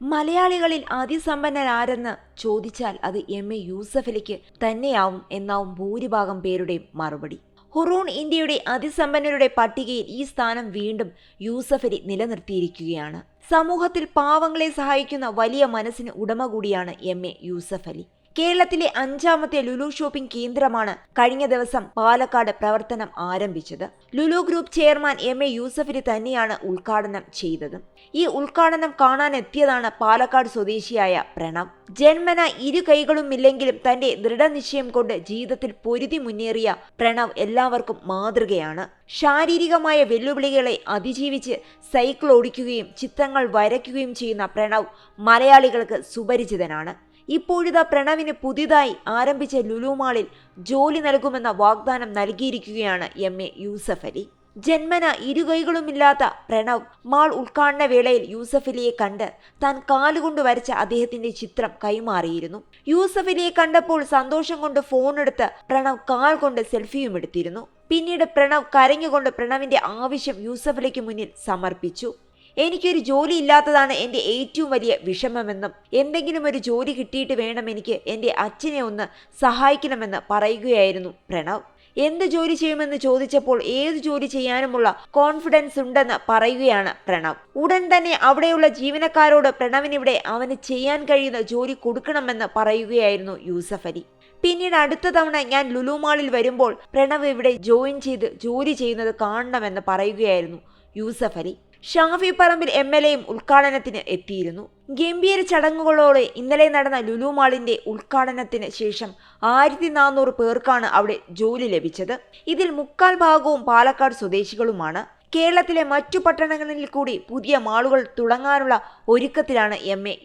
മലയാളികളിൽ അതിസമ്പന്നരാരെന്ന് ചോദിച്ചാൽ അത് M A യൂസഫലിക്ക് തന്നെയാവും എന്നാവും ഭൂരിഭാഗം പേരുടെയും മറുപടി. ഹുറൂൺ ഇന്ത്യയുടെ അതിസമ്പന്നരുടെ പട്ടികയിൽ ഈ സ്ഥാനം വീണ്ടും യൂസഫലി നിലനിർത്തിയിരിക്കുകയാണ്. സമൂഹത്തിൽ പാവങ്ങളെ സഹായിക്കുന്ന വലിയ മനസ്സിന് ഉടമ കൂടിയാണ് എം എ യൂസഫലി. കേരളത്തിലെ അഞ്ചാമത്തെ ലുലു ഷോപ്പിംഗ് കേന്ദ്രമാണ് കഴിഞ്ഞ ദിവസം പാലക്കാട് പ്രവർത്തനം ആരംഭിച്ചത്. Lulu group chairman M A യൂസഫിന് തന്നെയാണ് ഉദ്ഘാടനം ചെയ്തത്. ഈ ഉദ്ഘാടനം കാണാനെത്തിയതാണ് പാലക്കാട് സ്വദേശിയായ പ്രണവ്. ജന്മന ഇരു കൈകളുമില്ലെങ്കിലും തന്റെ ദൃഢനിശ്ചയം കൊണ്ട് ജീവിതത്തിൽ പൊരുതി മുന്നേറിയ പ്രണവ് എല്ലാവർക്കും മാതൃകയാണ്. ശാരീരികമായ വെല്ലുവിളികളെ അതിജീവിച്ച് സൈക്കിൾ ഓടിക്കുകയും ചിത്രങ്ങൾ വരയ്ക്കുകയും ചെയ്യുന്ന പ്രണവ് മലയാളികൾക്ക് സുപരിചിതനാണ്. ഇപ്പോഴിതാ പ്രണവിന് പുതിയതായി ആരംഭിച്ച ലുലുമാളിൽ ജോലി നൽകുമെന്ന വാഗ്ദാനം നൽകിയിരിക്കുകയാണ് എം എ യൂസഫ് അലി. ജന്മന ഇരുകൈകളുമില്ലാത്ത പ്രണവ് മാൾ ഉദ്ഘാടന വേളയിൽ യൂസഫലിയെ കണ്ട് താൻ കാലുകൊണ്ട് വരച്ച അദ്ദേഹത്തിന്റെ ചിത്രം കൈമാറിയിരുന്നു. യൂസഫലിയെ കണ്ടപ്പോൾ സന്തോഷം കൊണ്ട് ഫോണെടുത്ത് പ്രണവ് കാൽ കൊണ്ട് സെൽഫിയും എടുത്തിരുന്നു. പിന്നീട് പ്രണവ് കരഞ്ഞുകൊണ്ട് പ്രണവിന്റെ ആവശ്യം യൂസഫ് അലിക്ക് മുന്നിൽ സമർപ്പിച്ചു. എനിക്കൊരു ജോലി ഇല്ലാത്തതാണ് എന്റെ ഏറ്റവും വലിയ വിഷമമെന്നും എന്തെങ്കിലും ഒരു ജോലി കിട്ടിയിട്ട് വേണം എനിക്ക് എന്റെ അച്ഛനെ ഒന്ന് സഹായിക്കണമെന്ന് പറയുകയായിരുന്നു പ്രണവ്. എന്ത് ജോലി ചെയ്യുമെന്ന് ചോദിച്ചപ്പോൾ ഏത് ജോലി ചെയ്യാനുമുള്ള കോൺഫിഡൻസ് ഉണ്ടെന്ന് പറയുകയാണ് പ്രണവ്. ഉടൻ തന്നെ അവിടെയുള്ള ജീവനക്കാരോട് പ്രണവിനിവിടെ അവന് ചെയ്യാൻ കഴിയുന്ന ജോലി കൊടുക്കണമെന്ന് പറയുകയായിരുന്നു യൂസഫ് അലി. പിന്നീട് അടുത്ത തവണ ഞാൻ ലുലുമാളിൽ വരുമ്പോൾ പ്രണവ് ഇവിടെ ജോയിൻ ചെയ്ത് ജോലി ചെയ്യുന്നത് കാണണമെന്ന് പറയുകയായിരുന്നു യൂസഫ് അലി. ഷാഫി പറമ്പിൽ എം എൽ എയും ഉദ്ഘാടനത്തിന് എത്തിയിരുന്നു. ഗംഭീര ചടങ്ങുകളോടെ ഇന്നലെ നടന്ന ലുലു മാളിന്റെ ഉദ്ഘാടനത്തിന് ശേഷം ആയിരത്തി നാനൂറ് പേർക്കാണ് അവിടെ ജോലി ലഭിച്ചത്. ഇതിൽ മുക്കാൽ ഭാഗവും പാലക്കാട് സ്വദേശികളുമാണ്. കേരളത്തിലെ മറ്റു പട്ടണങ്ങളിൽ കൂടി പുതിയ മാളുകൾ തുടങ്ങാനുള്ള ഒരുക്കത്തിലാണ് എം എ